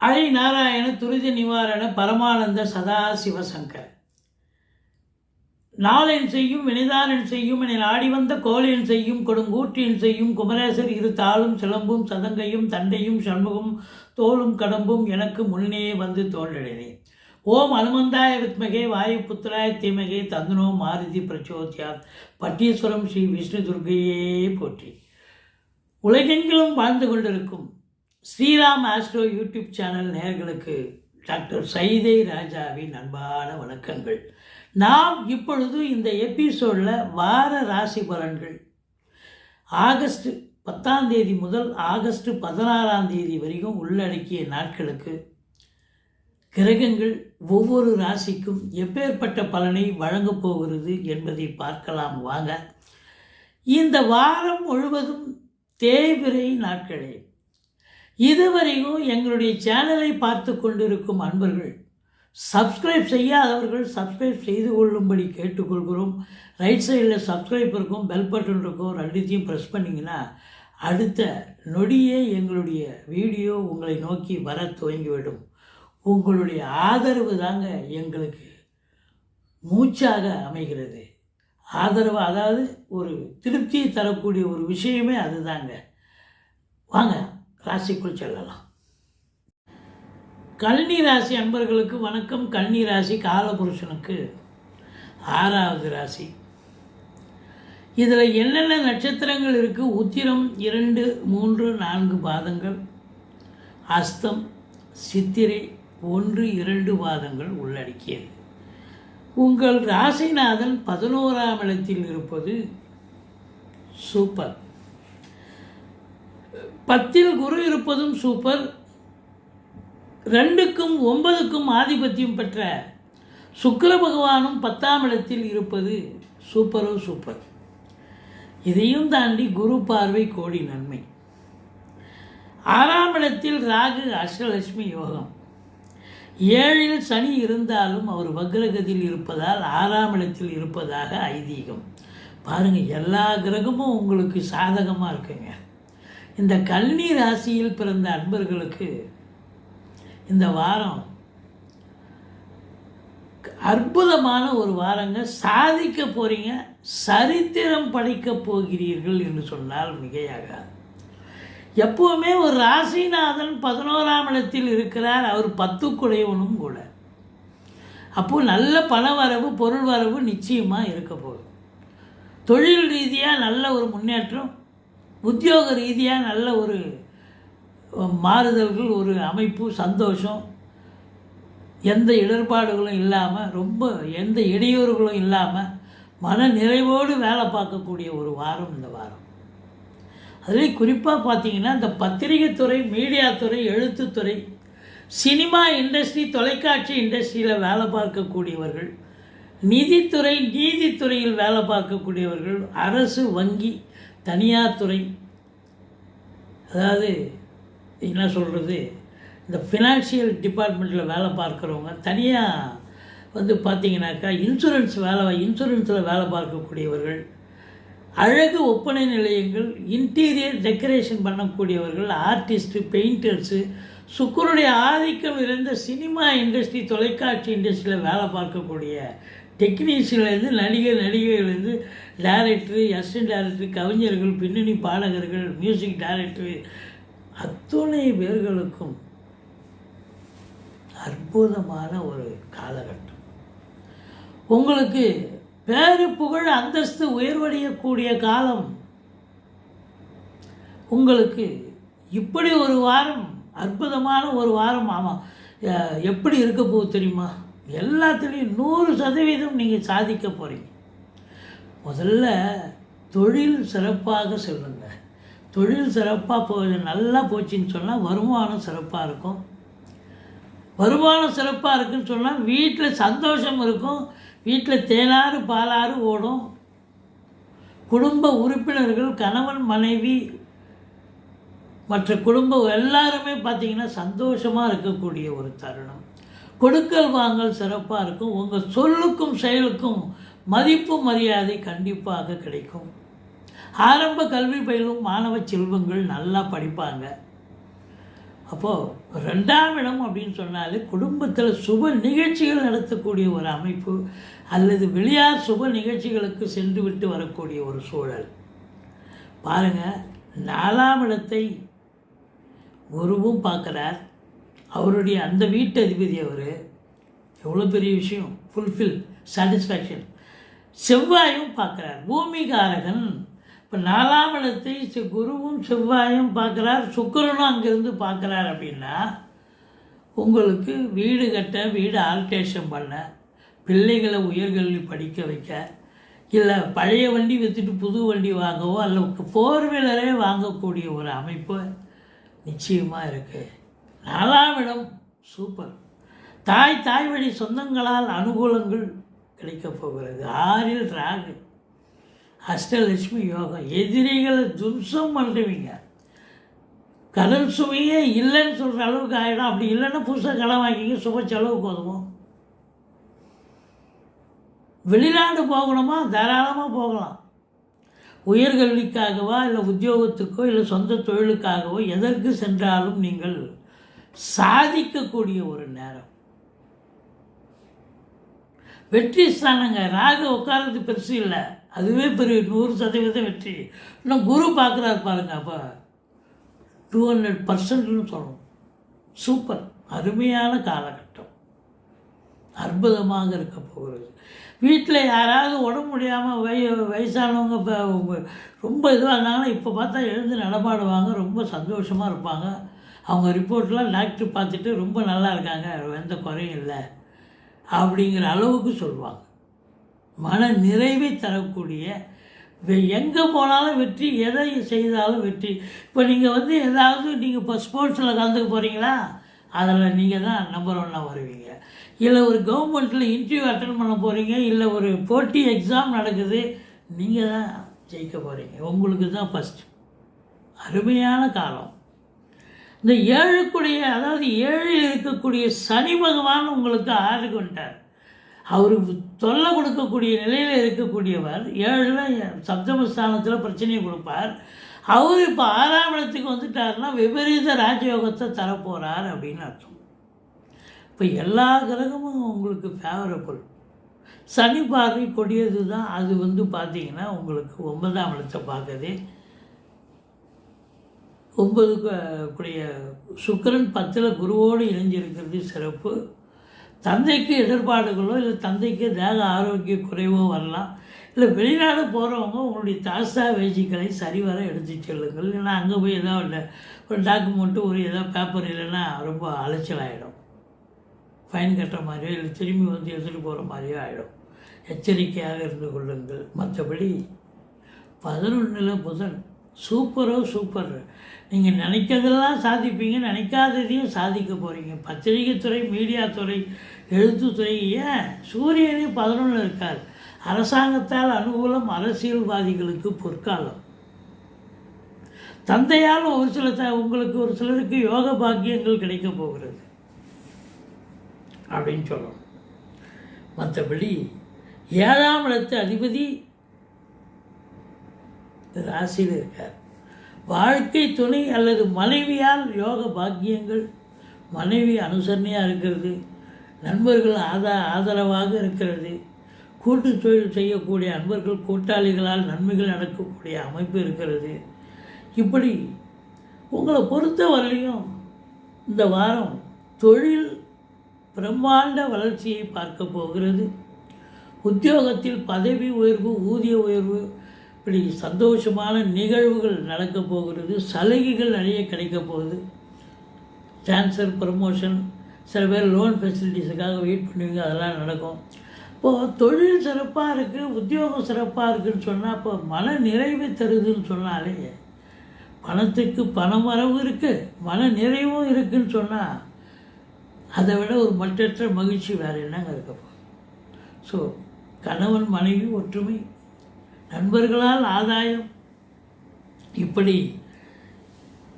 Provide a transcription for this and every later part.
அழி நாராயண துரித நிவாரண பரமானந்த சதா சிவசங்கர் நாளென் செய்யும் வினைதானன் செய்யும் என ஆடி வந்த கோளென் செய்யும் கொடுங்கூற்றின் செய்யும் குமரேசர் இரு தாளும் சிலம்பும் சதங்கையும் தண்டையும் சண்முகம் தோளும் கடம்பும் எனக்கு முன்னே வந்து தோன்றடைனேன் ஓம் அனுமந்தாய வித்மகே வாயு புத்திராய தீமகே தந்தனோ மாருதி பிரச்சோத்யாத். பட்டீஸ்வரம் ஸ்ரீ விஷ்ணு துர்கையே போற்றி. உலகெங்கிலும் வாழ்ந்து கொண்டிருக்கும் ஸ்ரீராம் ஆஸ்ட்ரோ யூடியூப் சேனல் நேர்களுக்கு டாக்டர் சைதை ராஜாவின் அன்பான வணக்கங்கள். நாம் இப்பொழுது இந்த எபிசோடில் வார ராசி பலன்கள். ஆகஸ்ட் பத்தாம் தேதி முதல் ஆகஸ்ட் பதினாறாம் தேதி வரைக்கும் உள்ளடக்கிய நாட்களுக்கு கிரகங்கள் ஒவ்வொரு ராசிக்கும் எப்பேற்பட்ட பலனை வழங்கப் போகிறது என்பதை பார்க்கலாம் வாங்க. இந்த வாரம் முழுவதும் தேய்பிரை நாட்களே. இதுவரையும் எங்களுடைய சேனலை பார்த்து கொண்டிருக்கும் அன்பர்கள் சப்ஸ்கிரைப் செய்யாதவர்கள் சப்ஸ்கிரைப் செய்து கொள்ளும்படி கேட்டுக்கொள்கிறோம். ரைட் சைடில் சப்ஸ்கிரைப் இருக்கும் பெல் பட்டன் இருக்கும் ரெண்டுத்தையும் ப்ரெஸ் பண்ணிங்கன்னா அடுத்த நொடியே எங்களுடைய வீடியோ உங்களை நோக்கி வர துவங்கிவிடும். உங்களுடைய ஆதரவு தாங்க எங்களுக்கு மூச்சாக அமைகிறது. ஆதரவு அதாவது ஒரு திருப்தியை தரக்கூடிய ஒரு விஷயமே அதுதாங்க. வாங்க ராசிக்குள் செல்லலாம். கல்னி ராசி அன்பர்களுக்கு வணக்கம். கல்னி ராசி காலபுருஷனுக்கு ஆறாவது ராசி. இதில் என்னென்ன நட்சத்திரங்கள் இருக்குது உத்திரம் இரண்டு மூன்று நான்கு பாதங்கள். அஸ்தம் சித்திரை ஒன்று இரண்டு பாதங்கள் உள்ளடக்கியது. உங்கள் ராசிநாதன் பதினோராம் இடத்தில் இருப்பது சூப்பர். பத்தில் குரு இருப்பதும் சூப்பர் ரெண்டுக்கும் ஒன்பதுக்கும் ஆதிபத்தியம் பெற்ற சுக்கர பகவானும் பத்தாம் இடத்தில் இருப்பது சூப்பரோ சூப்பர் இதையும் தாண்டி குரு பார்வை கோடி நன்மை. ஆறாம் இடத்தில் ராகு அஷ்டலட்சுமி யோகம். ஏழில் சனி இருந்தாலும் அவர் வக்ரகதியில் இருப்பதால் ஆறாம் இடத்தில் இருப்பதாக ஐதீகம். பாருங்கள் எல்லா கிரகமும் உங்களுக்கு சாதகமாக இருக்குங்க. இந்த கல்வி ராசியில் பிறந்த அன்பர்களுக்கு இந்த வாரம் அற்புதமான ஒரு வாரங்க. சாதிக்க போகிறீங்க சரித்திரம் படைக்க போகிறீர்கள் என்று சொன்னால் மிகையாகாது. எப்போவுமே ஒரு ராசிநாதன் பதினோராம் இடத்தில் இருக்கிறார் அவர் பத்து குலைவனும் கூட. அப்போது நல்ல பண வரவு பொருள் வரவு நிச்சயமாக இருக்க போகுது. தொழில் ரீதியாக நல்ல ஒரு முன்னேற்றம் உத்தியோக ரீதியாக நல்ல ஒரு மாறுதல்கள் ஒரு அமைப்பு சந்தோஷம். எந்த இடர்பாடுகளும் இல்லாமல் ரொம்ப எந்த இடையூறுகளும் இல்லாமல் மன நிறைவோடு வேலை பார்க்கக்கூடிய ஒரு வாரம் இந்த வாரம். அதுலேயும் குறிப்பாக பார்த்தீங்கன்னா இந்த பத்திரிகை துறை மீடியா துறை எழுத்துத்துறை சினிமா இண்டஸ்ட்ரி தொலைக்காட்சி இண்டஸ்ட்ரியில் வேலை பார்க்கக்கூடியவர்கள் நிதித்துறை நீதித்துறையில் வேலை பார்க்கக்கூடியவர்கள் அரசு வங்கி தனியார் துறை. அதாவது என்ன சொல்கிறது இந்த ஃபினான்ஷியல் டிபார்ட்மெண்ட்டில் வேலை பார்க்குறவங்க தனியாக வந்து பார்த்தீங்கன்னாக்கா இன்சூரன்ஸ் வேலை இன்சூரன்ஸில் வேலை பார்க்கக்கூடியவர்கள் அழகு ஒப்பனை நிலையங்கள் இன்டீரியர் டெக்கரேஷன் பண்ணக்கூடியவர்கள் ஆர்டிஸ்ட்டு பெயிண்டர்ஸு சுக்கருடைய ஆதிக்கம் இருந்த சினிமா இண்டஸ்ட்ரி தொலைக்காட்சி இண்டஸ்ட்ரியில் வேலை பார்க்கக்கூடிய டெக்னீஷியன்லேருந்து நடிகர் நடிகைகள்லேருந்து டேரக்டரு அசிஸ்டன்ட் டேரக்டர் கவிஞர்கள் பின்னணி பாடகர்கள் மியூசிக் டைரக்டரு அத்துணை பேர்களுக்கும் அற்புதமான ஒரு காலகட்டம். உங்களுக்கு பேரு புகழ் அந்தஸ்து உயர்வடையக்கூடிய காலம். உங்களுக்கு இப்படி ஒரு வாரம் அற்புதமான ஒரு வாரம் ஆமாம் எப்படி இருக்க போகுது தெரியுமா? எல்லாத்துலேயும் நூறு சதவீதம் நீங்கள் சாதிக்க போகிறீங்க முதல்ல தொழில் சிறப்பாக சொல்லுங்க. தொழில் சிறப்பாக போ நல்லா போச்சுன்னு சொன்னால் வருமானம் சிறப்பாக இருக்கும். வருமானம் சிறப்பாக இருக்குன்னு சொன்னால் வீட்டில் சந்தோஷம் இருக்கும் வீட்டில் தேனாறு பாலாறு ஓடும். குடும்ப உறுப்பினர்கள் கணவன் மனைவி மற்ற குடும்பம் எல்லாருமே பார்த்திங்கன்னா சந்தோஷமாக இருக்கக்கூடிய ஒரு தருணம். கொடுக்கல் வாங்கல் சிறப்பாக இருக்கும். உங்கள் சொல்லுக்கும் செயலுக்கும் மதிப்பு மரியாதை கண்டிப்பாக கிடைக்கும். ஆரம்ப கல்வி பயிலும் மாணவ செல்வங்கள் நல்லா படிப்பாங்க. அப்போது ரெண்டாம் இடம் அப்படின்னு சொன்னாலே குடும்பத்தில் சுப நிகழ்ச்சிகள் நடத்தக்கூடிய ஒரு அமைப்பு அல்லது வெளியார் சுப நிகழ்ச்சிகளுக்கு சென்று விட்டு வரக்கூடிய ஒரு சூழல். பாருங்கள் நாலாம் இடத்தை குருவும் பார்க்குறார். அவருடைய அந்த வீட்டு அதிபதி அவர் எவ்வளோ பெரிய விஷயம் ஃபுல்ஃபில் சாட்டிஸ்ஃபேக்ஷன் செவ்வாயும் பார்க்குறார். பூமிகாரகன் இப்போ நாலாம் இடத்தை குருவும் செவ்வாயும் பார்க்குறார் சுக்கரனும் அங்கேருந்து பார்க்குறார் அப்படின்னா உங்களுக்கு வீடு கட்ட வீடு ஆல்டேஷன் பண்ண பிள்ளைகளை உயர்கல்வி படிக்க வைக்க இல்லை பழைய வண்டி விற்றுட்டு புது வண்டி வாங்கவோ அல்ல ஃபோர் வீலரே வாங்கக்கூடிய ஒரு அமைப்பு நிச்சயமாக இருக்குது நாலாம் இடம் சூப்பர். தாய் தாய் வழி சொந்தங்களால் அனுகூலங்கள் கிடைக்கப் போகிறது. ஆறில் ராகு. அஷ்டலட்சுமி யோகம். எதிரிகளை தும்சம் பண்ணுவீங்க கடல் சுவையே இல்லைன்னு சொல்கிற அளவுக்கு ஆகிடும் அப்படி இல்லைன்னா புதுசாக கடன் வாங்கிங்க சுப செலவுக்கு உதவும் வெளிநாடு போகணுமா? தாராளமாக போகலாம். உயர்கல்விக்காகவா இல்லை உத்தியோகத்துக்கோ இல்லை சொந்த தொழிலுக்காகவோ எதற்கு சென்றாலும் நீங்கள் சாதிக்கக்கூடிய ஒரு நேரம். வெற்றி ஸ்தானங்க ராகு உட்கார்றது பெருசு இல்லை. அதுவே பெரிய நூறு சதவீதம் வெற்றி. இன்னும் குரு பார்க்குறாரு பாருங்க அப்போ. டூ ஹண்ட்ரட் பர்சன்ட்னு சொல்லணும். சூப்பர். அருமையான காலகட்டம். அற்புதமாக இருக்க போகிறது. வீட்டில் யாராவது உடம்பு முடியாமல் வய வயசானவங்க இப்போ ரொம்ப இதுவாக இருந்தாங்கன்னா இப்போ பார்த்தா எழுந்து நடமாடுவாங்க ரொம்ப சந்தோஷமாக இருப்பாங்க. அவங்க ரிப்போர்ட்லாம் டாக்டர் பார்த்துட்டு ரொம்ப நல்லா இருக்காங்க எந்த குறையும் இல்லை அப்படிங்கிற அளவுக்கு சொல்லுவாங்க. மன நிறைவை தரக்கூடிய எங்கே போனாலும் வெற்றி எதை செய்தாலும் வெற்றி. இப்போ நீங்கள் வந்து ஏதாவது நீங்கள் இப்போ ஸ்போர்ட்ஸில் கலந்துக்க போகிறீங்களா அதில் நீங்கள் தான் நம்பர் ஒன்னாக வருவீங்க. இல்லை ஒரு கவர்மெண்ட்டில் இன்டர்வியூ அட்டன் பண்ண போகிறீங்க இல்லை ஒரு போட்டி எக்ஸாம் நடக்குது நீங்கள் தான் ஜெயிக்க போகிறீங்க உங்களுக்கு தான் ஃபஸ்ட் அருமையான காலம். இந்த ஏழுக்குடைய அதாவது ஏழில் இருக்கக்கூடிய சனி பகவான் உங்களுக்கு ஆறு கொண்டார். அவருக்கு தொல்லை கொடுக்கக்கூடிய நிலையில் இருக்கக்கூடியவர் ஏழில் சப்தமஸ்தானத்தில் பிரச்சனையை கொடுப்பார். அவர் இப்போ ஆறாம் இடத்துக்கு வந்துட்டாருன்னா விபரீத ராஜயோகத்தை தரப்போகிறார் அப்படின்னு அர்த்தம். இப்போ எல்லா கிரகமும் உங்களுக்கு ஃபேவரபுள் சனி பார்வை கொடியது தான் அது வந்து பார்த்தீங்கன்னா உங்களுக்கு ஒன்பதாம் இடத்தை பார்க்குது. ஒன்பது கூடிய சுக்கிரன் பத்தில் குருவோடு இணைஞ்சிருக்கிறது சிறப்பு. தந்தைக்கு எதிர்பாடுகளோ இல்லை தந்தைக்கு தேக ஆரோக்கிய குறைவோ வரலாம். இல்லை வெளிநாடு போகிறவங்க உங்களுடைய தாசா வேஜிக்களை சரிவர எடுத்து செல்லுங்கள். இல்லைன்னா அங்கே போய் ஏதாவது இல்லை ஒரு டாக்குமெண்ட்டு ஒரு ஏதாவது பேப்பர் இல்லைன்னா ரொம்ப அலைச்சலாயிடும். ஃபைன் கட்டுற மாதிரியோ இல்லை திரும்பி வந்து எடுத்துகிட்டு போகிற மாதிரியோ ஆகிடும் எச்சரிக்கையாக இருந்து கொள்ளுங்கள். மற்றபடி பதினொன்றில் புதன் சூப்பரோ சூப்பர் நீங்கள் நினைக்கிறதெல்லாம் சாதிப்பீங்க நினைக்காததையும் சாதிக்க போகிறீங்க பத்திரிகைத்துறை மீடியா துறை எழுத்துத்துறை ஏன்? சூரியனே பதினொன்று இருக்கார். அரசாங்கத்தால் அனுகூலம் அரசியல்வாதிகளுக்கு பொற்காலம். தந்தையால் ஒரு சில த உங்களுக்கு ஒரு சிலருக்கு யோக பாக்கியங்கள் கிடைக்க போகிறது. அப்படின்னு சொல்லணும். மற்றபடி ஏழாம் இடத்து அதிபதி ராசியில் இருக்கார். வாழ்க்கை துணை அல்லது மனைவியால் யோக பாக்கியங்கள் மனைவி அனுசரணையாக இருக்கிறது நண்பர்கள் ஆதா ஆதரவாக இருக்கிறது கூட்டு தொழில் செய்யக்கூடிய அன்பர்கள் கூட்டாளிகளால் நன்மைகள் நடக்கக்கூடிய அமைப்பு இருக்கிறது. இப்படி உங்களை பொறுத்த வரலையும் இந்த வாரம் தொழில் பிரம்மாண்ட வளர்ச்சியை பார்க்க போகிறது. உத்தியோகத்தில் பதவி உயர்வு ஊதிய உயர்வு இப்படி சந்தோஷமான நிகழ்வுகள் நடக்க போகிறது சலுகைகள் நிறைய கிடைக்க போகுது. கேன்சர் ப்ரமோஷன் சில பேர் லோன் ஃபெசிலிட்டிஸுக்காக வெயிட் பண்ணுவீங்க அதெல்லாம் நடக்கும். இப்போது தொழில் சிறப்பாக இருக்குது உத்தியோகம் சிறப்பாக இருக்குதுன்னு சொன்னால் இப்போ மன நிறைவு தருதுன்னு சொன்னாலே பணத்துக்கு பணம் வரவு இருக்குது மன நிறைவும் இருக்குதுன்னு சொன்னால் அதை விட ஒரு மற்றற்ற மகிழ்ச்சி வேறு என்னங்க இருக்கப்போ ஸோ கணவன் மனைவி ஒற்றுமை நண்பர்களால் ஆதாயம். இப்படி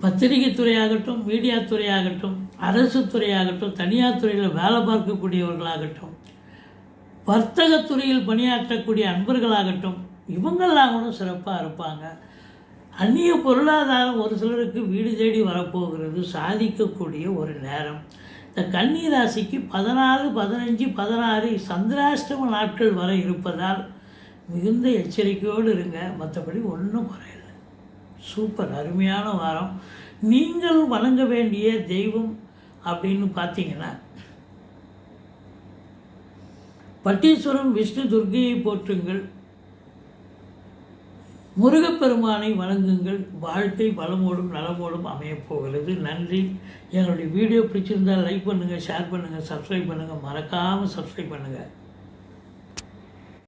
பத்திரிகை துறையாகட்டும் மீடியா துறையாகட்டும் அரசு துறையாகட்டும் தனியார் துறையில் வேலை பார்க்கக்கூடியவர்களாகட்டும் வர்த்தகத்துறையில் பணியாற்றக்கூடிய அன்பர்களாகட்டும் இவங்கெல்லாம் கூட சிறப்பாக இருப்பாங்க. அந்நிய பொருளாதாரம் ஒரு சிலருக்கு வீடு தேடி வரப்போகிறது சாதிக்கக்கூடிய ஒரு நேரம். இந்த கன்னி ராசிக்கு பதினாலு பதினஞ்சு பதினாறு சந்திராஷ்டம நாட்கள் வர இருப்பதால் மிகுந்த எச்சரிக்கையோடு இருங்க. மற்றபடி ஒன்றும் குறையில்லை. சூப்பர் அருமையான வாரம். நீங்கள் வணங்க வேண்டிய தெய்வம் அப்படின்னு பார்த்தீங்கன்னா பட்டீஸ்வரம் விஷ்ணு துர்க்கையை போற்றுங்கள். முருகப்பெருமானை வணங்குங்கள். வாழ்க்கை வளமோடும் நலமோடும் அமையப்போகிறது. நன்றி. என்னுடைய வீடியோ பிடிச்சிருந்தால் லைக் பண்ணுங்கள் ஷேர் பண்ணுங்கள் சப்ஸ்கிரைப் பண்ணுங்கள் மறக்காமல் சப்ஸ்கிரைப் பண்ணுங்கள்